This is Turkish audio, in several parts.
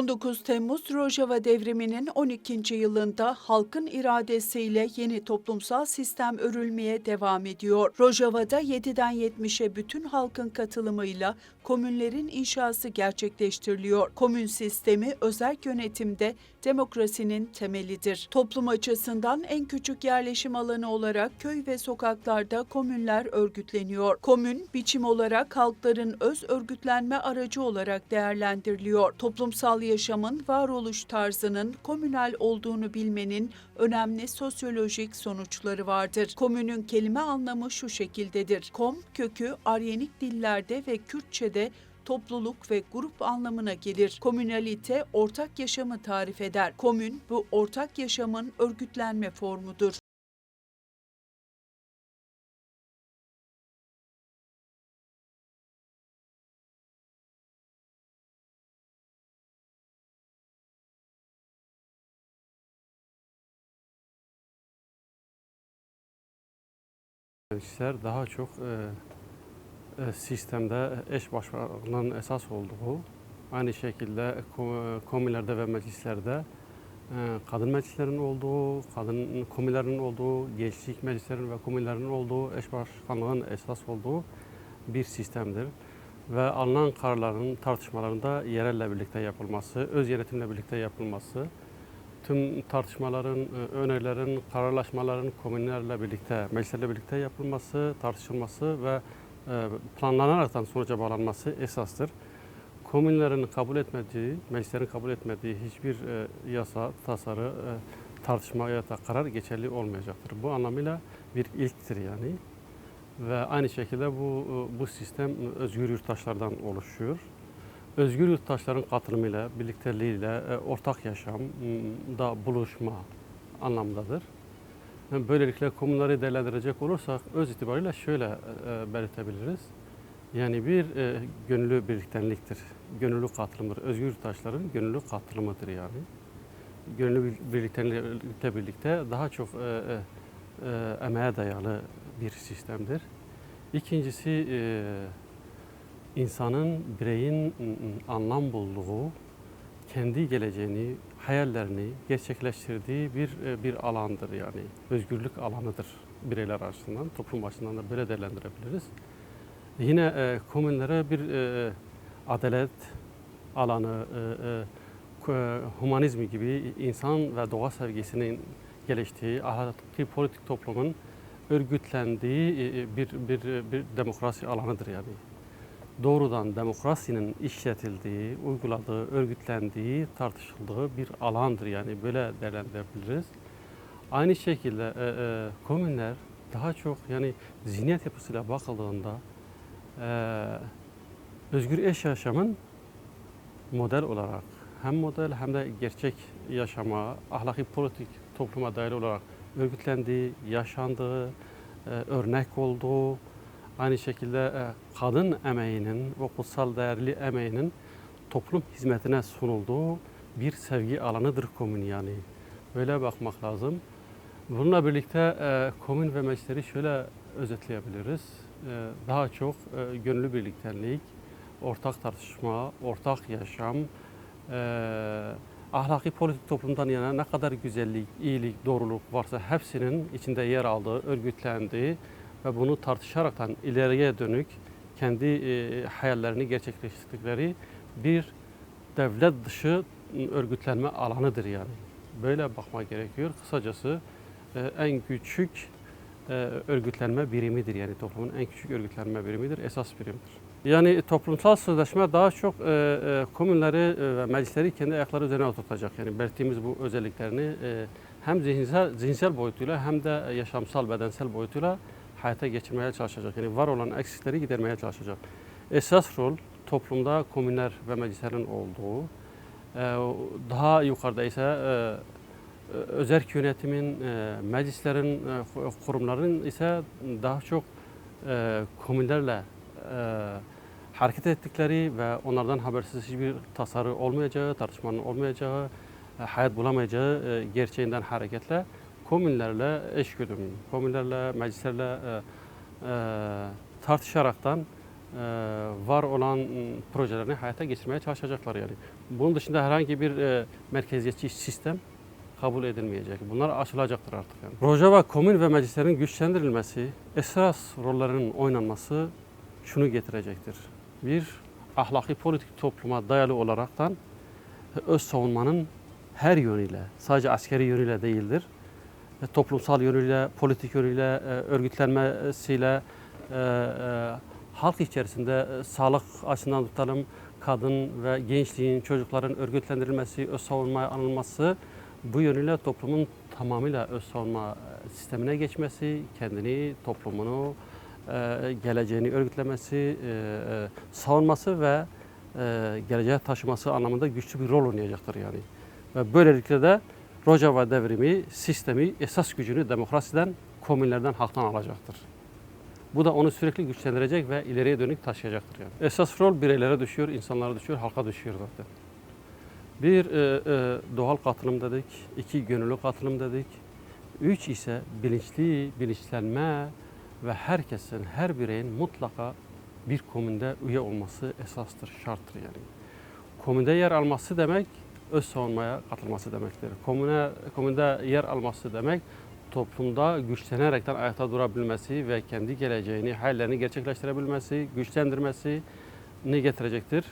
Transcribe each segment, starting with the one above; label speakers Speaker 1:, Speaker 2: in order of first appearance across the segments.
Speaker 1: 19 Temmuz Rojava devriminin 12. yılında halkın iradesiyle yeni toplumsal sistem örülmeye devam ediyor. Rojava'da 7'den 70'e bütün halkın katılımıyla komünlerin inşası gerçekleştiriliyor. Komün sistemi özerk yönetimde demokrasinin temelidir. Toplum açısından en küçük yerleşim alanı olarak köy ve sokaklarda komünler örgütleniyor. Komün biçim olarak halkların öz örgütlenme aracı olarak değerlendiriliyor. Toplumsal yaşamın varoluş tarzının komünal olduğunu bilmenin önemli sosyolojik sonuçları vardır. Komünün kelime anlamı şu şekildedir. Kom kökü Aryenik dillerde ve Kürtçe'de topluluk ve grup anlamına gelir. Komünalite ortak yaşamı tarif eder. Komün bu ortak yaşamın örgütlenme formudur.
Speaker 2: Gençler daha çok e, e, sistemde eş başkanlığının esas olduğu, aynı şekilde ko- komilerde ve meclislerde e, kadın meclislerinin olduğu, kadın komilerin olduğu, gençlik meclislerinin ve komilerin olduğu, eş başkanlığın esas olduğu bir sistemdir. Ve alınan kararların tartışmalarında yerelle birlikte yapılması, öz yönetimle birlikte yapılması, tüm tartışmaların, e, önerilerin, kararlaşmaların komünlerle birlikte, meclislerle birlikte yapılması, tartışılması ve e, planlanaraktan sonuca bağlanması esastır. Komünlerin kabul etmediği, meclislerin kabul etmediği hiçbir e, yasa, tasarı, tartışma ya da karar geçerli olmayacaktır. Bu anlamıyla bir ilktir yani. Ve aynı şekilde bu bu sistem özgür yurttaşlardan oluşuyor özgür yurttaşların katılımıyla, birlikteliğiyle ortak yaşamda buluşma anlamdadır. Böylelikle konuları değerlendirecek olursak öz itibariyle şöyle e, belirtebiliriz. Yani bir e, gönüllü birlikteliktir, gönüllü katılımdır. Özgür yurttaşların gönüllü katılımıdır yani. Gönüllü bir- birliktelikle birlikte daha çok e, e, emeğe dayalı bir sistemdir. İkincisi insanın, bireyin ı, ı, anlam bulduğu, kendi geleceğini, hayallerini gerçekleştirdiği bir e, bir alandır yani. Özgürlük alanıdır bireyler açısından, toplum açısından da böyle değerlendirebiliriz. Yine e, komünlere bir e, adalet alanı, e, e, humanizmi gibi insan ve doğa sevgisinin geliştiği, ahlaki politik toplumun örgütlendiği bir, bir, bir demokrasi alanıdır yani doğrudan demokrasinin işletildiği, uyguladığı, örgütlendiği, tartışıldığı bir alandır yani böyle değerlendirebiliriz. Aynı şekilde e, e, komünler daha çok yani zihniyet yapısıyla bakıldığında e, özgür eş yaşamın model olarak hem model hem de gerçek yaşama, ahlaki politik topluma dair olarak örgütlendiği, yaşandığı, e, örnek olduğu, Aynı şekilde e, kadın emeğinin, o kutsal değerli emeğinin toplum hizmetine sunulduğu bir sevgi alanıdır komün yani. Böyle bakmak lazım. Bununla birlikte komün ve meclisleri şöyle özetleyebiliriz. E, daha çok e, gönüllü birliktelik, ortak tartışma, ortak yaşam, ahlaki politik toplumdan yana ne kadar güzellik, iyilik, doğruluk varsa hepsinin içinde yer aldığı, örgütlendiği ve bunu tartışaraktan ileriye dönük kendi e, hayallerini gerçekleştirdikleri bir devlet dışı örgütlenme alanıdır yani. Böyle bakmak gerekiyor. Kısacası e, en küçük e, örgütlenme birimidir yani toplumun en küçük örgütlenme birimidir, esas birimdir. Yani toplumsal sözleşme daha çok e, e, komünleri ve meclisleri kendi ayakları üzerine oturtacak. Yani belirttiğimiz bu özelliklerini e, hem zihinsel, zihinsel boyutuyla hem de yaşamsal, bedensel boyutuyla hayata geçirmeye çalışacak. Yani var olan eksikleri gidermeye çalışacak. Esas rol toplumda komünler ve meclislerin olduğu, e, daha yukarıda ise e, özerk yönetimin, e, meclislerin, kurumların ise daha çok komünlerle hareket ettikleri ve onlardan habersiz hiçbir tasarı olmayacağı, tartışmanın olmayacağı, hayat bulamayacağı gerçeğinden hareketle komünlerle eşgüdüm, komünlerle, meclislerle e, e, tartışaraktan e, var olan projelerini hayata geçirmeye çalışacaklar yani. Bunun dışında herhangi bir e, merkeziyetçi sistem kabul edilmeyecek. Bunlar aşılacaktır artık. Yani. Rojava komün ve meclislerin güçlendirilmesi, esas rollerinin oynanması şunu getirecektir. Bir, ahlaki politik topluma dayalı olaraktan öz savunmanın her yönüyle, sadece askeri yönüyle değildir. E, Toplumsal yönüyle, politik yönüyle, e, örgütlenmesiyle, e, halk içerisinde sağlık açısından tutalım, kadın ve gençliğin, çocukların örgütlendirilmesi, öz savunmaya anılması, bu yönüyle toplumun tamamıyla öz savunma sistemine geçmesi, kendini, toplumunu, geleceğini örgütlemesi, savunması ve geleceğe taşıması anlamında güçlü bir rol oynayacaktır yani. Ve böylelikle de Rojava devrimi sistemi esas gücünü demokrasiden, komünlerden, halktan alacaktır. Bu da onu sürekli güçlendirecek ve ileriye dönük taşıyacaktır yani. Esas rol bireylere düşüyor, insanlara düşüyor, halka düşüyor zaten. Bir e, e, doğal katılım dedik, iki gönüllü katılım dedik, üç ise bilinçli bilinçlenme ve herkesin, her bireyin mutlaka bir komünde üye olması esastır, şarttır yani. Komünde yer alması demek öz savunmaya katılması demektir. Komüne, komünde yer alması demek toplumda güçlenerekten ayakta durabilmesi ve kendi geleceğini, hayallerini gerçekleştirebilmesi, güçlendirmesi ne getirecektir?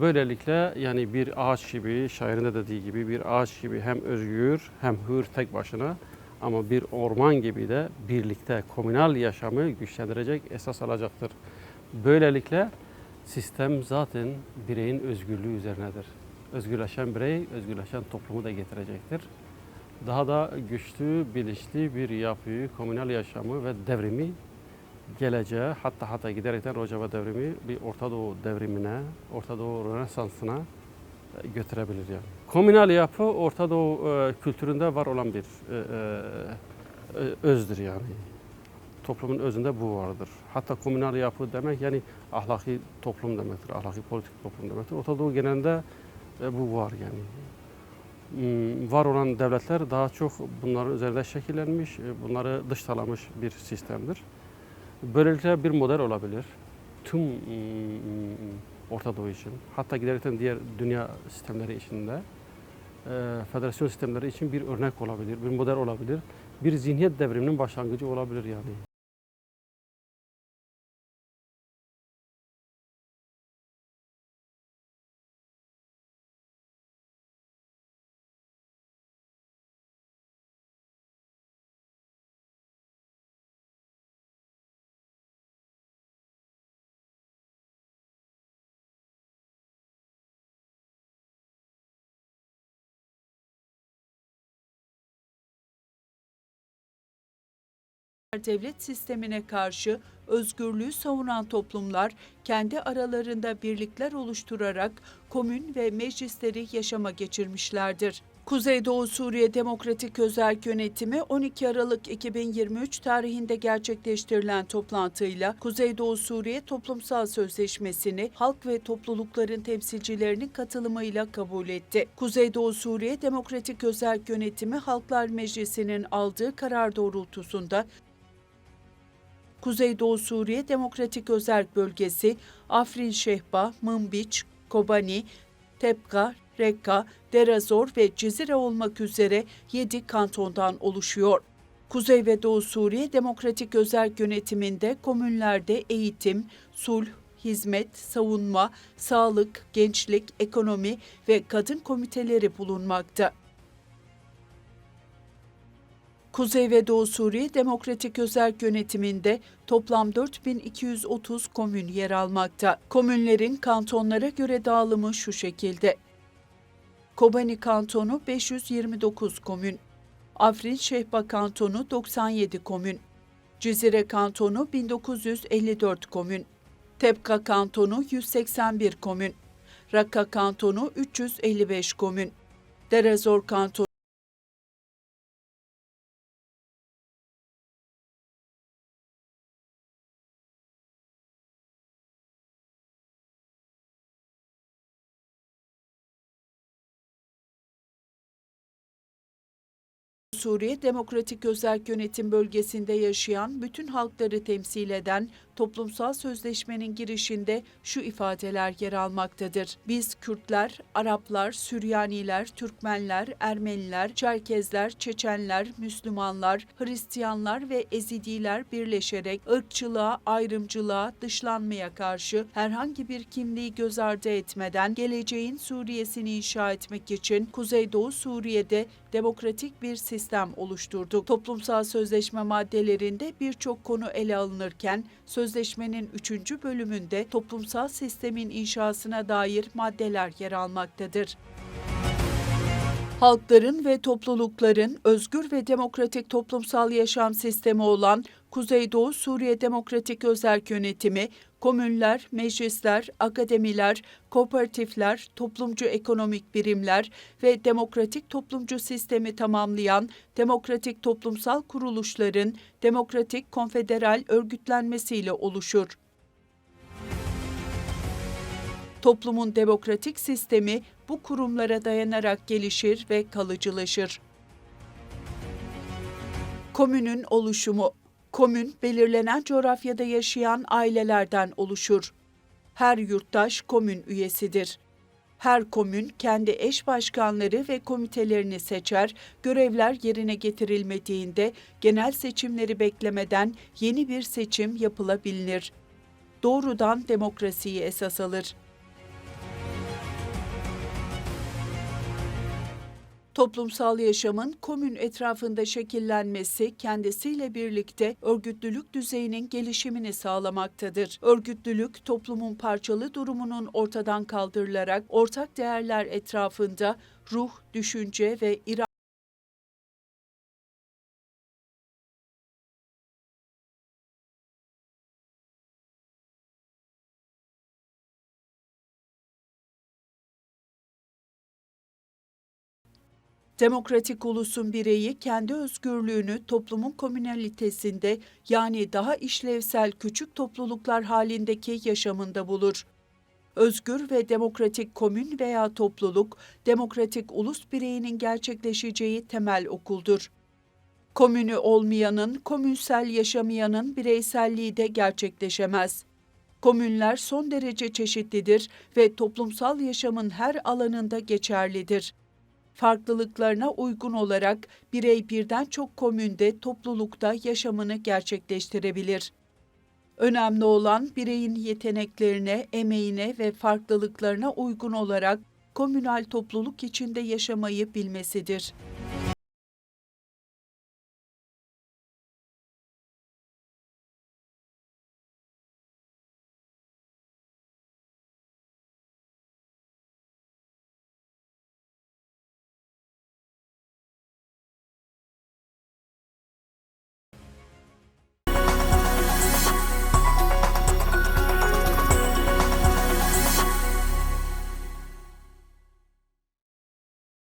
Speaker 2: Böylelikle yani bir ağaç gibi, şairin de dediği gibi bir ağaç gibi hem özgür hem hür tek başına ama bir orman gibi de birlikte komünal yaşamı güçlendirecek esas alacaktır. Böylelikle sistem zaten bireyin özgürlüğü üzerinedir. Özgürleşen birey, özgürleşen toplumu da getirecektir. Daha da güçlü, bilinçli bir yapıyı, komünal yaşamı ve devrimi geleceğe hatta hatta giderekten Rojava devrimi bir Orta Doğu devrimine, Orta Doğu Rönesansı'na götürebilir yani. Komünal yapı Orta Doğu e, kültüründe var olan bir e, e, özdür yani. Toplumun özünde bu vardır. Hatta komünal yapı demek yani ahlaki toplum demektir, ahlaki politik toplum demektir. Orta Doğu genelinde e, bu var yani. Hmm, Var olan devletler daha çok bunların üzerinde şekillenmiş, e, bunları dıştalamış bir sistemdir. Böylelikle bir model olabilir. Tüm mm, Orta Doğu için, hatta giderekten diğer dünya sistemleri içinde, e, federasyon sistemleri için bir örnek olabilir, bir model olabilir. Bir zihniyet devriminin başlangıcı olabilir yani.
Speaker 1: Devlet sistemine karşı özgürlüğü savunan toplumlar kendi aralarında birlikler oluşturarak komün ve meclisleri yaşama geçirmişlerdir. Kuzeydoğu Suriye Demokratik Özerk Yönetimi 12 Aralık 2023 tarihinde gerçekleştirilen toplantıyla Kuzeydoğu Suriye Toplumsal Sözleşmesi'ni halk ve toplulukların temsilcilerinin katılımıyla kabul etti. Kuzeydoğu Suriye Demokratik Özerk Yönetimi Halklar Meclisi'nin aldığı karar doğrultusunda Kuzeydoğu Suriye Demokratik Özerk Bölgesi, Afrin Şehba, Mınbiç, Kobani, Tepka, Rekka, Derazor ve Cizire olmak üzere 7 kantondan oluşuyor. Kuzey ve Doğu Suriye Demokratik Özerk Yönetiminde komünlerde eğitim, sulh, hizmet, savunma, sağlık, gençlik, ekonomi ve kadın komiteleri bulunmakta. Kuzey ve Doğu Suriye Demokratik Özerk Yönetiminde toplam 4230 komün yer almakta. Komünlerin kantonlara göre dağılımı şu şekilde. Kobani Kantonu 529 komün. Afrin Şehba Kantonu 97 komün. Cizire Kantonu 1954 komün. Tepka Kantonu 181 komün. Rakka Kantonu 355 komün. Derezor Kantonu Suriye Demokratik Özerk Yönetim Bölgesi'nde yaşayan bütün halkları temsil eden toplumsal sözleşmenin girişinde şu ifadeler yer almaktadır. Biz Kürtler, Araplar, Süryaniler, Türkmenler, Ermeniler, Çerkezler, Çeçenler, Müslümanlar, Hristiyanlar ve Ezidiler birleşerek ırkçılığa, ayrımcılığa, dışlanmaya karşı herhangi bir kimliği göz ardı etmeden geleceğin Suriye'sini inşa etmek için Kuzeydoğu Suriye'de demokratik bir sistem oluşturduk. Toplumsal sözleşme maddelerinde birçok konu ele alınırken sözleşmenin 3. bölümünde toplumsal sistemin inşasına dair maddeler yer almaktadır. Halkların ve toplulukların özgür ve demokratik toplumsal yaşam sistemi olan Kuzeydoğu Suriye Demokratik Özerk Yönetimi, komünler, meclisler, akademiler, kooperatifler, toplumcu ekonomik birimler ve demokratik toplumcu sistemi tamamlayan demokratik toplumsal kuruluşların demokratik konfederal örgütlenmesiyle oluşur. Toplumun demokratik sistemi bu kurumlara dayanarak gelişir ve kalıcılaşır. Komünün oluşumu Komün belirlenen coğrafyada yaşayan ailelerden oluşur. Her yurttaş komün üyesidir. Her komün kendi eş başkanları ve komitelerini seçer, görevler yerine getirilmediğinde genel seçimleri beklemeden yeni bir seçim yapılabilir. Doğrudan demokrasiyi esas alır. Toplumsal yaşamın komün etrafında şekillenmesi kendisiyle birlikte örgütlülük düzeyinin gelişimini sağlamaktadır. Örgütlülük toplumun parçalı durumunun ortadan kaldırılarak ortak değerler etrafında ruh, düşünce ve irade Demokratik ulusun bireyi kendi özgürlüğünü toplumun komünalitesinde yani daha işlevsel küçük topluluklar halindeki yaşamında bulur. Özgür ve demokratik komün veya topluluk, demokratik ulus bireyinin gerçekleşeceği temel okuldur. Komünü olmayanın, komünsel yaşamayanın bireyselliği de gerçekleşemez. Komünler son derece çeşitlidir ve toplumsal yaşamın her alanında geçerlidir farklılıklarına uygun olarak birey birden çok komünde, toplulukta yaşamını gerçekleştirebilir. Önemli olan bireyin yeteneklerine, emeğine ve farklılıklarına uygun olarak komünal topluluk içinde yaşamayı bilmesidir.